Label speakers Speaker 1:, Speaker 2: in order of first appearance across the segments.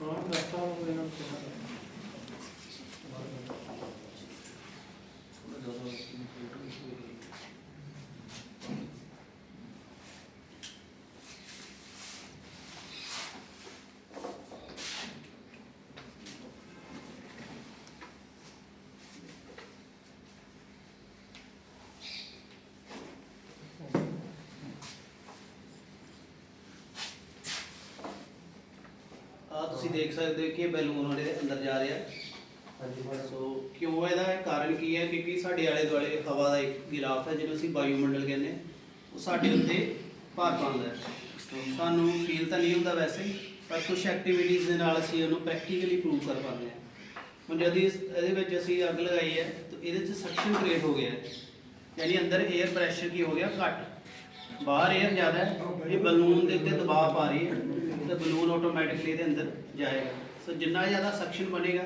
Speaker 1: ਹਾਂ ਦੱਸਤਾ
Speaker 2: ਤੁਸੀਂ ਦੇਖ ਸਕਦੇ ਹੋ ਕਿ ਇਹ ਬੈਲੂਨ ਉਹਦੇ ਅੰਦਰ ਜਾ ਰਿਹਾ
Speaker 1: ਹਾਂਜੀ
Speaker 2: ਸੋ ਕਿਉਂ ਇਹਦਾ ਕਾਰਨ ਕੀ ਹੈ? ਕਿਉਂਕਿ ਸਾਡੇ ਆਲੇ ਦੁਆਲੇ ਹਵਾ ਦਾ ਇੱਕ ਗਿਰਾਫ ਹੈ, ਜਿਹਨੂੰ ਅਸੀਂ ਵਾਯੂਮੰਡਲ ਕਹਿੰਦੇ ਹਾਂ। ਉਹ ਸਾਡੇ ਉੱਤੇ ਭਾਰ ਪਾਉਂਦਾ ਹੈ। ਸਾਨੂੰ ਫੀਲ ਤਾਂ ਨਹੀਂ ਹੁੰਦਾ ਵੈਸੇ, ਪਰ ਕੁਝ ਐਕਟੀਵਿਟੀਜ਼ ਦੇ ਨਾਲ ਅਸੀਂ ਉਹਨੂੰ ਪ੍ਰੈਕਟੀਕਲੀ ਪ੍ਰੂਵ ਕਰ ਪਾਉਂਦੇ ਹਾਂ। ਹੁਣ ਜਦ ਇਸ ਇਹਦੇ ਵਿੱਚ ਅਸੀਂ ਅੱਗ ਲਗਾਈ ਹੈ, ਤਾਂ ਇਹਦੇ 'ਚ ਸਕਸ਼ਨ ਕ੍ਰੀਏਟ ਹੋ ਗਿਆ ਹੈ। ਯਾਨੀ ਅੰਦਰ 에ਅਰ ਪ੍ਰੈਸ਼ਰ ਕੀ ਹੋ ਗਿਆ? ਘੱਟ। ਬਾਹਰ 에ਅਰ ਜ਼ਿਆਦਾ ਹੈ, ਇਹ ਬਲੂਨ ਦੇ ਉੱਤੇ ਦਬਾਅ ਪਾ ਰਹੀ ਹੈ। ਤਾਂ ਬਲੂਨ ਆਟੋਮੈਟਿਕਲੀ ਇਹਦੇ ਅੰਦਰ ਜਾਏਗਾ। ਸੋ ਜਿੰਨਾ ਜ਼ਿਆਦਾ ਸਕਸ਼ਨ ਬਣੇਗਾ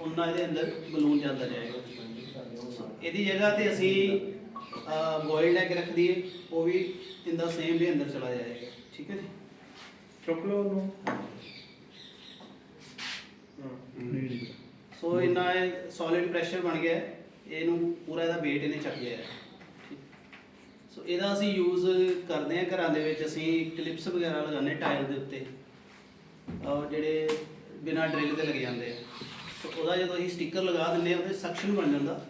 Speaker 2: ਉਨਾ ਇਹਦੇ ਅੰਦਰ ਬਲੂਨ ਜਾਂਦਾ ਜਾਏਗਾ। ਇਹਦੀ ਜਗ੍ਹਾ ਤੇ ਅਸੀਂ ਬੋਇਲਡ ਐਗ ਰੱਖ ਦਈਏ ਉਹ ਵੀ ਇਨ ਦਾ ਸੇਮ ਵੀ ਅੰਦਰ ਚਲਾ ਜਾਏਗਾ। ਠੀਕ ਹੈ ਜੀ?
Speaker 1: ਚੁੱਕ ਲਓ ਉਹਨੂੰ।
Speaker 2: ਸੋ ਇੰਨਾ ਇਹ ਸੋਲਿਡ ਪ੍ਰੈਸ਼ਰ ਬਣ ਗਿਆ ਹੈ, ਇਹਨੂੰ ਪੂਰਾ ਇਹਦਾ weight ਇਹਨੇ ਚੱਕ ਲਿਆ। ਸੋ ਇਹਦਾ ਅਸੀਂ ਯੂਜ਼ ਕਰਦੇ ਹਾਂ ਘਰਾਂ ਦੇ ਵਿੱਚ ਅਸੀਂ ਕਲਿੱਪਸ ਵਗੈਰਾ ਲਗਾਉਂਦੇ ਟਾਇਲ ਦੇ ਉੱਤੇ। ਔਰ ਜਿਹੜੇ ਬਿਨਾਂ ਡਰਿਲ ਦੇ ਲੱਗ ਜਾਂਦੇ ਆ। ਸੋ ਉਹਦਾ ਜਦੋਂ ਅਸੀਂ ਸਟicker ਲਗਾ ਦਿੰਦੇ ਆ ਉਹਦੇ ਸਕਸ਼ਨ ਬਣ ਜਾਂਦਾ।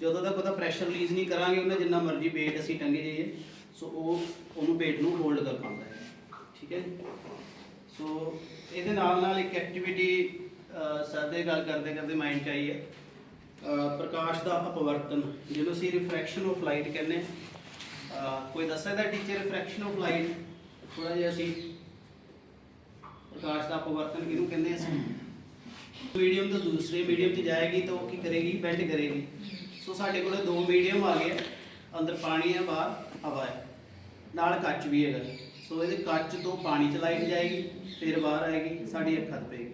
Speaker 2: ਜਦੋਂ ਤੱਕ ਉਹਦਾ ਪ੍ਰੈਸ਼ਰ ਰਿਲੀਜ਼ ਨਹੀਂ ਕਰਾਂਗੇ, ਉਹਨੇ ਜਿੰਨਾ ਮਰਜ਼ੀ weight ਅਸੀਂ ਟੰਗੇ ਜਾਈਏ, ਸੋ ਉਹ ਉਹਨੂੰ weight ਨੂੰ ਹੋਲਡ ਕਰ ਪਾਉਂਦਾ ਹੈ। ਠੀਕ ਹੈ ਜੀ? ਸੋ ਇਹਦੇ ਨਾਲ ਨਾਲ ਇੱਕ ਐਕਟੀਵਿਟੀ ਸਰ ਗੱਲ ਕਰਦੇ ਕਰਦੇ ਮਾਈਂਡ 'ਚ ਆਈ ਹੈ। ਅਹ ਪ੍ਰਕਾਸ਼ ਦਾ ਅਪਵਰਤਨ, ਜਿਹਨੂੰ ਅਸੀਂ ਰਿਫਰੈਕਸ਼ਨ ਆਫ ਲਾਈਟ ਕਹਿੰਦੇ ਹਾਂ। ਅਹ ਕੋਈ ਦੱਸ ਸਕਦਾ ਟੀਚਰ ਰਿਫਰੈਕਸ਼ਨ ਆਫ ਲਾਈਟ ਥੋੜਾ ਜਿਹਾ ਅਸੀਂ ਪ੍ਰਕਾਸ਼ ਦਾ ਅਪਵਰਤਨ ਕਿਹਨੂੰ ਕਹਿੰਦੇ ਅਸੀਂ? ਮੀਡੀਅਮ ਤੋਂ ਦੂਸਰੇ ਮੀਡੀਅਮ 'ਚ ਜਾਏਗੀ ਤਾਂ ਉਹ ਕੀ ਕਰੇਗੀ? ਬੈਂਡ ਕਰੇਗੀ। ਸੋ ਸਾਡੇ ਕੋਲ ਦੋ ਮੀਡੀਅਮ ਆ ਗਏ। ਅੰਦਰ ਪਾਣੀ ਹੈ, ਬਾਹਰ ਹਵਾ ਹੈ। ਨਾਲ ਕੱਚ ਵੀ ਹੈਗਾ। ਸੋ ਇਹਦੇ ਕੱਚ ਤੋਂ ਪਾਣੀ ਚ ਲਾਈਟ ਜਾਏਗੀ, ਫਿਰ ਬਾਹਰ ਆਏਗੀ, ਸਾਡੀ ਅੱਖਾਂ ਤੇ ਪਏਗੀ।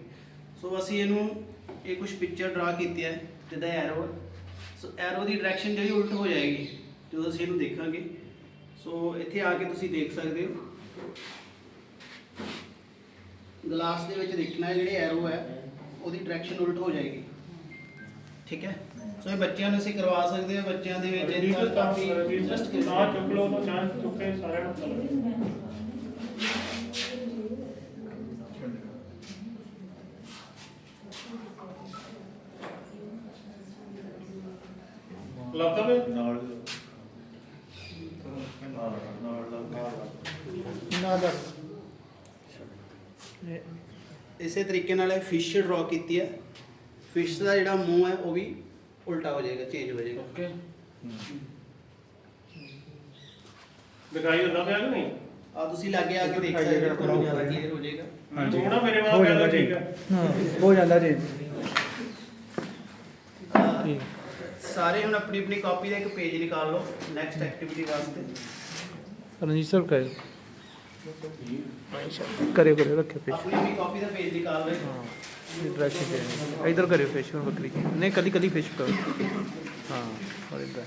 Speaker 2: ਸੋ ਅਸੀਂ ਇਹਨੂੰ ਇਹ ਕੁਝ ਪਿਕਚਰ ਡਰਾ ਕੀਤੀ ਹੈ, ਜਿੱਦਾਂ ਐਰੋ ਹੈ। ਸੋ ਐਰੋ ਦੀ ਡਾਇਰੈਕਸ਼ਨ ਜਿਹੜੀ ਉਲਟ ਹੋ ਜਾਏਗੀ, ਜਦੋਂ ਅਸੀਂ ਇਹਨੂੰ ਦੇਖਾਂਗੇ। ਸੋ ਇੱਥੇ ਆ ਕੇ ਤੁਸੀਂ ਦੇਖ ਸਕਦੇ ਹੋ। ਗਲਾਸ ਦੇ ਵਿੱਚ ਦੇਖਣਾ ਹੈ ਜਿਹੜੇ ਐਰੋ ਹੈ ਉਹਦੀ ਡਾਇਰੈਕਸ਼ਨ ਉਲਟ ਹੋ ਜਾਏਗੀ। ਠੀਕ ਹੈ? ਸੋ ਇਹ ਬੱਚਿਆਂ ਨੂੰ ਅਸੀਂ ਕਰਵਾ ਸਕਦੇ ਹਾਂ ਬੱਚਿਆਂ ਦੇ ਵਿੱਚ ਇਹਦੇ ਨਾਲ ਕਾਫੀ ਇੰਟਰਸਟ
Speaker 1: ਨਾ ਚੁੱਕ ਲਓ ਉਹਨੂੰ ਚਾਹ ਚੁੱਕ ਕੇ ਸਾਰਿਆਂ ਨੂੰ ਪਤਾ ਲੱਗੇ ਲੱਗਦਾ ਵੇ
Speaker 3: ਨਾਲ ਨਾਲ ਨਾਲ ਨਾਲ
Speaker 1: ਨਾ ਦਾ
Speaker 2: ਇਸੇ ਤਰੀਕੇ ਨਾਲ ਇਹ ਫਿਸ਼ ਡਰਾ ਕੀਤੀ ਹੈ। ਫਿਸ਼ ਦਾ ਜਿਹੜਾ ਮੂੰਹ ਹੈ ਉਹ ਵੀ ਉਲਟਾ ਹੋ ਜਾਏਗਾ ਚੇਂਜ ਹੋ ਜਾਏਗਾ।
Speaker 1: ਓਕੇ ਦਿਖਾਈ ਹੁੰਦਾ ਪਿਆ ਕਿ ਨਹੀਂ?
Speaker 2: ਆ ਤੁਸੀਂ ਲਾਗੇ ਆ ਕੇ ਦੇਖ ਸਕਦੇ ਹੋ ਤੁਹਾਨੂੰ ਜ਼ਿਆਦਾ ਕਲੀਅਰ ਹੋ ਜਾਏਗਾ।
Speaker 3: ਹਾਂਜੀ।
Speaker 1: ਥੋੜਾ ਮੇਰੇ
Speaker 3: ਹੋ
Speaker 1: ਵਾਲਾ
Speaker 3: ਜਾਂਦਾ
Speaker 1: ਠੀਕ
Speaker 3: ਜੀ
Speaker 1: ਹੈ।
Speaker 3: ਹਾਂ ਹੋ ਜਾਂਦਾ ਜੀ
Speaker 2: ਅਹ ਸਾਰੇ ਹੁਣ ਆਪਣੀ ਆਪਣੀ ਕਾਪੀ ਦਾ ਇੱਕ ਪੇਜ ਨਿਕਾਲ ਲਓ ਨੈਕਸਟ ਐਕਟੀਵਿਟੀ ਵਾਸਤੇ।
Speaker 4: ਰਣਜੀਤ ਸਰ ਕਰੇ ਕਰਿਓ ਕਰਿਓ ਰੱਖਿਓ ਪੇਸ਼
Speaker 2: ਆਪਣੀ ਆਪਣੀ ਕਾਪੀ ਦਾ ਪੇਜ ਨਿਕਾਲ ਲਓ
Speaker 4: ਹਾਂ ਡਾਇਰੈਕਸ਼ਨ ਤੇ ਇਧਰ ਕਰਿਓ ਪੇਸ਼ ਹੁਣ ਬੱਕਰੀ ਕੀ ਨਹੀਂ ਕਦੀ ਕਦੀ ਪੇਸ਼ ਕਰੋ ਹਾਂ ਔਰ ਇਧਰ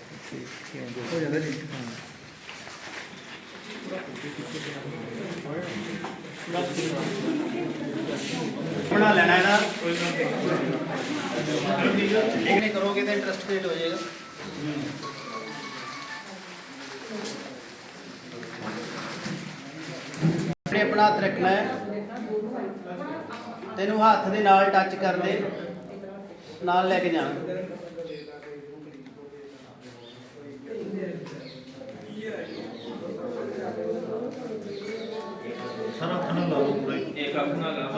Speaker 2: ਆਪਣੇ ਹੱਥ ਰੱਖਣਾ ਹੈ। ਤੈਨੂੰ ਹੱਥ ਦੇ ਨਾਲ ਟੱਚ ਕਰ ਦੇ। ਨਾਲ ਲੈ ਕੇ ਜਾਣਾ
Speaker 3: ਸਾਰਾ ਖਾਣਾ ਲਾ ਲਓ ਪੂਰਾ ਹੀ।
Speaker 5: ਇੱਕ ਅੱਖ ਨਾਲ
Speaker 3: ਇੱਕ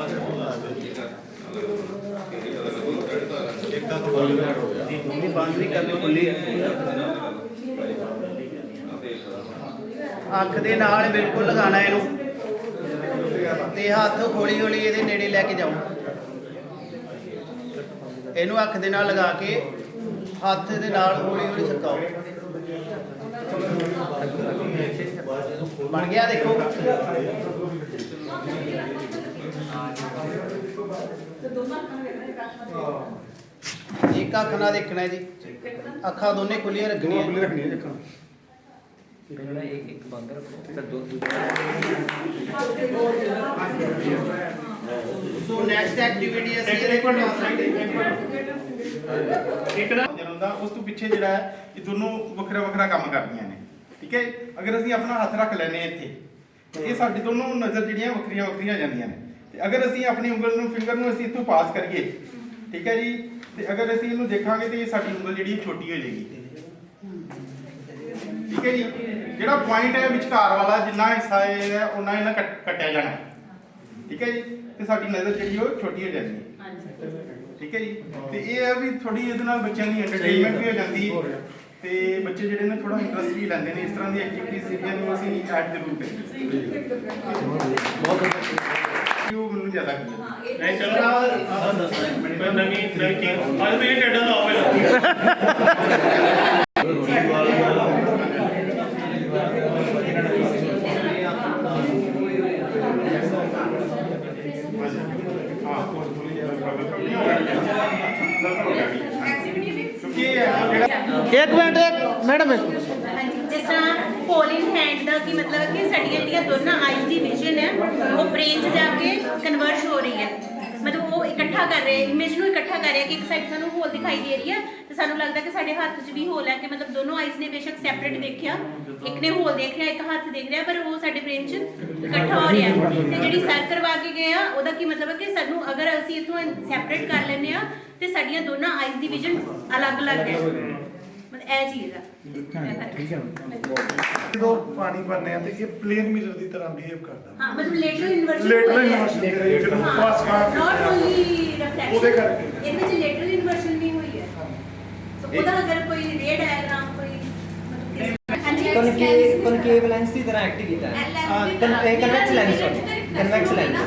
Speaker 3: ਹੋ। ਗਿਆ
Speaker 2: ਕਰਨੀ ਅੱਖ ਦੇ ਨਾਲ ਬਿਲਕੁਲ ਲਗਾਣਾ ਇਹਨੂੰ। ਤੇ ਹੱਥ ਹੌਲੀ ਹੌਲੀ ਇਹਦੇ ਨੇੜੇ ਲੈ ਕੇ ਜਾਓ। ਇਹਨੂੰ ਅੱਖ ਦੇ ਨਾਲ ਲਗਾ ਕੇ ਹੱਥ ਦੇ ਨਾਲ ਹੌਲੀ ਹੌਲੀ ਸਰਕਾਓ। ਬਣ ਗਿਆ ਦੇਖੋ। ਇੱਕ ਅੱਖ ਨਾਲ ਦੇਖਣਾ ਹੈ ਜੀ ਅੱਖਾਂ ਦੋਨੇ ਖੁੱਲੀਆਂ ਰੱਖਣੀਆਂ।
Speaker 3: ਖੁੱਲੀ ਰੱਖਣੀ ਦੇਖਣਾ
Speaker 5: ਪਹਿਲਾਂ ਇੱਕ ਇੱਕ ਬੰਦ ਰੱਖੋ ਫਿਰ ਦੋ ਦੂਜੇ
Speaker 2: ਸੋ ਨੈਕਸਟ ਐਕਟੀਵਿਟੀ ਅਸੀਂ
Speaker 1: ਇੱਕ
Speaker 2: ਇਹਦੇ
Speaker 1: ਇੱਕ
Speaker 2: ਕੋਲ
Speaker 1: ਮਿੰਟ ਇੱਕ ਮਿੰਟ ਇੱਕ ਨਾ
Speaker 6: ਜਿਹੜਾ ਹੁੰਦਾ ਉਸ ਤੋਂ ਪਿੱਛੇ ਜਿਹੜਾ ਹੈ ਇਹ ਦੋਨੋਂ ਵੱਖਰਾ ਵੱਖਰਾ ਕੰਮ ਕਰਦੀਆਂ ਨੇ। ਠੀਕ ਹੈ ਅਗਰ ਅਸੀਂ ਆਪਣਾ ਹੱਥ ਰੱਖ ਲੈਨੇ ਇੱਥੇ ਤੇ ਇਹ ਸਾਡੀ ਦੋਨੋਂ ਨਜ਼ਰ ਜਿਹੜੀਆਂ ਵੱਖਰੀਆਂ ਵੱਖਰੀਆਂ ਹੋ ਜਾਂਦੀਆਂ ਨੇ। ਤੇ ਅਗਰ ਅਸੀਂ ਆਪਣੀ ਉਂਗਲ ਨੂੰ ਫਿੰਗਰ ਨੂੰ ਅਸੀਂ ਇੱਥੋਂ ਪਾਸ ਕਰੀਏ ਠੀਕ ਹੈ ਜੀ? ਤੇ ਅਗਰ ਅਸੀਂ ਇਹਨੂੰ ਦੇਖਾਂਗੇ ਤੇ ਇਹ ਸਾਡੀ ਉਂਗਲ ਜਿਹੜੀ ਛੋਟੀ ਹੋ ਜਾਏਗੀ। ਠੀਕ ਹੈ ਜੀ ਜਿਹੜਾ ਪੁਆਇੰਟ ਹੈ ਵਿਚਕਾਰ ਵਾਲਾ ਜਿੰਨਾ ਹਿੱਸਾ ਇਹ ਹੈ ਉਹਨਾਂ ਇਹਨਾਂ ਕੱਟ- ਕੱਟਿਆ ਜਾਣਾ। ਠੀਕ ਹੈ ਜੀ? ਤੇ ਸਾਡੀ ਨਜ਼ਰ ਜਿਹੜੀ ਉਹ ਛੋਟੀ ਹੋ ਜਾਂਦੀ ਹੈ ਠੀਕ ਹੈ ਜੀ? ਤੇ ਇਹ ਹੈ ਵੀ ਥੋੜੀ ਇਹਦੇ ਨਾਲ ਬੱਚਿਆਂ ਦੀ ਐਂਟਰਟੇਨਮੈਂਟ ਵੀ ਹੋ ਜਾਂਦੀ ਹੈ। ਤੇ ਬੱਚੇ ਜਿਹੜੇ ਨੇ ਥੋੜਾ ਇੰਟਰਸਟ ਵੀ ਲੈਂਦੇ ਨੇ। ਇਸ ਤਰ੍ਹਾਂ ਦੀ ਐਕਟੀਵਿਟੀਜ਼ ਜਿਹੜੀਆਂ ਨੂੰ ਅਸੀਂ ਐਡ ਜ਼ਰੂਰ ਕਰੀਏ। ਉਹ ਮੈਨੂੰ ਜ਼ਿਆਦਾ ਕੀ
Speaker 1: ਨਹੀਂ ਚਲੋ ਕੋਈ ਨਵੀਂ ਨਵੀਂ ਚੀਜ਼ ਅੱਜ ਵੀ ਟੇਡਾ ਲਾਓ ਪਹਿਲਾਂ
Speaker 6: ਕਿਉਂਕਿ ਇਹ ਜਿਹੜਾ
Speaker 4: ਇੱਕ ਮਿੰਟ, ਇੱਕ ਮੈਡਮ
Speaker 7: ਜਿਸ ਤਰ੍ਹਾਂ ਪੋਲਿੰਗ ਹੈਂਡ ਦਾ ਕੀ ਮਤਲਬ ਕਿ ਸਾਡੀਆਂ ਜਿਹੜੀਆਂ ਦੋਨਾਂ ਆਈਜ਼ ਦੀ ਵਿਜ਼ਨ ਹੈ, ਉਹ ਬ੍ਰੇਨ 'ਚ ਜਾ ਕੇ ਕਨਵਰਟ ਹੋ ਰਹੀ ਹੈ। ਮਤਲਬ ਉਹ ਇਕੱਠਾ ਕਰ ਰਹੇ ਇਮੇਜ ਨੂੰ ਇਕੱਠਾ ਕਰ ਰਿਹਾ ਕਿ ਇੱਕ ਸਾਈਡ ਸਾਨੂੰ ਹੋਲ ਦਿਖਾਈ ਦੇ ਰਹੀ ਹੈ ਤੇ ਸਾਨੂੰ ਲੱਗਦਾ ਕਿ ਸਾਡੇ ਹੱਥ 'ਚ ਵੀ ਹੋਲ ਹੈ ਕਿ ਮਤਲਬ ਦੋਨੋਂ ਆਈਜ਼ ਨੇ ਬੇਸ਼ੱਕ ਸੈਪਰੇਟ ਦੇਖਿਆ। ਇੱਕ ਨੇ ਹੋਲ ਦੇਖ ਰਿਹਾ, ਇੱਕ ਹੱਥ ਦੇਖ ਰਿਹਾ, ਪਰ ਉਹ ਸਾਡੇ ਬ੍ਰੇਨ 'ਚ ਇਕੱਠਾ ਹੋ ਰਿਹਾ ਤੇ ਜਿਹੜੀ ਸਰ ਕਰਵਾ ਕੇ ਗਏ ਆ, ਉਹਦਾ ਕੀ ਮਤਲਬ ਹੈ ਕਿ ਸਾਨੂੰ ਅਗਰ ਅਸੀਂ ਇਥੋਂ ਸੈਪਰੇਟ ਕਰ ਲੈਂਦੇ ਆ, ਤੇ ਸਾਡੀਆਂ ਦੋਨਾਂ ਆਈਜ਼ ਦੀ ਵਿਜ਼ਨ ਅਲੱਗ-ਅਲੱਗ ਹੈ। ਇਹ ਚੀਜ਼ ਆ। ਇਹ ਫ਼ਰਕ ਹੈ।
Speaker 3: ਜਦੋਂ ਪਾਣੀ ਭਰਨੇ ਆ ਤੇ ਇਹ ਪਲੇਨ ਮਿਰਰ ਦੀ ਤਰ੍ਹਾਂ ਬਿਹੇਵ ਕਰਦਾ।
Speaker 7: ਹਾਂ ਮਤਲਬ ਲੇਟਰਲ ਇਨਵਰਸ਼ਨ
Speaker 3: ਲੇਟਰਲ ਇਨਵਰਸ਼ਨ ਜਿਹਨੂੰ ਪਾਸ ਕਰ
Speaker 7: ਨਾਟ ਓਨਲੀ ਰਿਫਲੈਕਸ਼ਨ
Speaker 3: ਉਹਦੇ ਕਰਕੇ।
Speaker 7: ਇਹਦੇ ਵਿੱਚ ਲੇਟਰਲ ਇਨਵਰਸ਼ਨ ਵੀ ਹੋਈ ਹੈ। ਸੋ ਉਹਦਾ ਅਗਰ ਕੋਈ ਰੇ ਡਾਇਗਰਾਮ ਕੋਈ
Speaker 5: ਕਨਕੇਵ ਕਨਕੇਵ ਲੈਂਸ ਦੀ ਤਰ੍ਹਾਂ ਐਕਟ ਕੀਤਾ। ਹੈ ਕਨਵੈਕਸ ਲੈਂਸ ਕਨਵੈਕਸ। ਲੈਂਸ